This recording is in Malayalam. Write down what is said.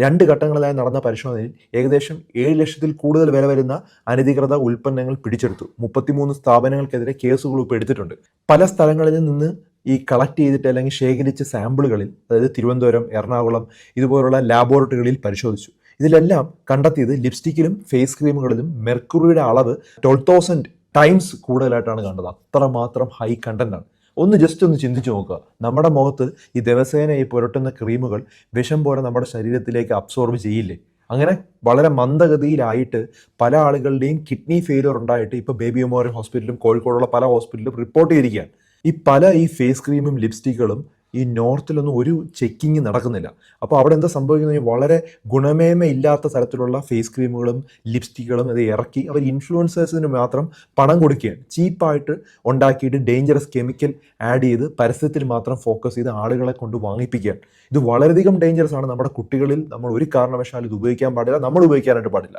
രണ്ട് ഘട്ടങ്ങളിലായി നടന്ന പരിശോധനയിൽ ഏകദേശം ഏഴ് ലക്ഷത്തിൽ കൂടുതൽ വില വരുന്ന അനധികൃത ഉൽപ്പന്നങ്ങൾ പിടിച്ചെടുത്തു. മുപ്പത്തിമൂന്ന് സ്ഥാപനങ്ങൾക്കെതിരെ കേസുകൾ ഇപ്പോൾ എടുത്തിട്ടുണ്ട് പല സ്ഥലങ്ങളിൽ നിന്ന് ഈ കളക്ട് ചെയ്തിട്ട് അല്ലെങ്കിൽ ശേഖരിച്ച സാമ്പിളുകളിൽ അതായത് തിരുവനന്തപുരം എറണാകുളം ഇതുപോലുള്ള ലാബോറട്ടറികളിൽ പരിശോധിച്ചു. ഇതിലെല്ലാം കണ്ടെത്തിയത് ലിപ്സ്റ്റിക്കിലും ഫേസ് ക്രീമുകളിലും മെർക്കുറിയുടെ അളവ് ട്വൽവ് തൗസൻഡ് ടൈംസ് കൂടുതലായിട്ടാണ് കണ്ടത്. അത്രമാത്രം ഹൈ കണ്ടന്റ് ആണ്. ഒന്ന് ജസ്റ്റ് ഒന്ന് ചിന്തിച്ചു നോക്കുക. നമ്മുടെ മുഖത്ത് ഈ ദിവസേന ഈ പുരട്ടുന്ന ക്രീമുകൾ വിഷം പോലെ നമ്മുടെ ശരീരത്തിലേക്ക് അബ്സോർബ് ചെയ്യില്ലേ? അങ്ങനെ വളരെ മന്ദഗതിയിലായിട്ട് പല ആളുകളുടെയും കിഡ്നി ഫെയിലിയർ ഉണ്ടായിട്ട് ഇപ്പോൾ ബേബി മെമ്മോറിയൽ ഹോസ്പിറ്റലും കോഴിക്കോടുള്ള പല ഹോസ്പിറ്റലിലും റിപ്പോർട്ട് ചെയ്തിരിക്കുകയാണ്. ഈ പല ഈ ഫേസ് ക്രീമും ലിപ്സ്റ്റിക്കുകളും ഈ നോർത്തിലൊന്നും ഒരു ചെക്കിങ് നടക്കുന്നില്ല. അപ്പോൾ അവിടെ എന്താ സംഭവിക്കുന്നത്? വളരെ ഗുണമേന്മയില്ലാത്ത തരത്തിലുള്ള ഫേസ് ക്രീമുകളും ലിപ്സ്റ്റിക്കുകളും അത് ഇറക്കി അവർ ഇൻഫ്ലുവൻസേഴ്സിന് മാത്രം പണം കൊടുക്കുകയാണ്. ചീപ്പായിട്ട് ഉണ്ടാക്കിയിട്ട് ഡേഞ്ചറസ് കെമിക്കൽ ആഡ് ചെയ്ത് പരസ്യത്തിൽ മാത്രം ഫോക്കസ് ചെയ്ത് ആളുകളെ കൊണ്ട് വാങ്ങിപ്പിക്കുകയാണ്. ഇത് വളരെയധികം ഡേഞ്ചറസ് ആണ്. നമ്മുടെ കുട്ടികളിൽ നമ്മൾ ഒരു കാരണവശാലും ഇത് ഉപയോഗിക്കാൻ പാടില്ല. നമ്മൾ ഉപയോഗിക്കാനായിട്ട് പാടില്ല.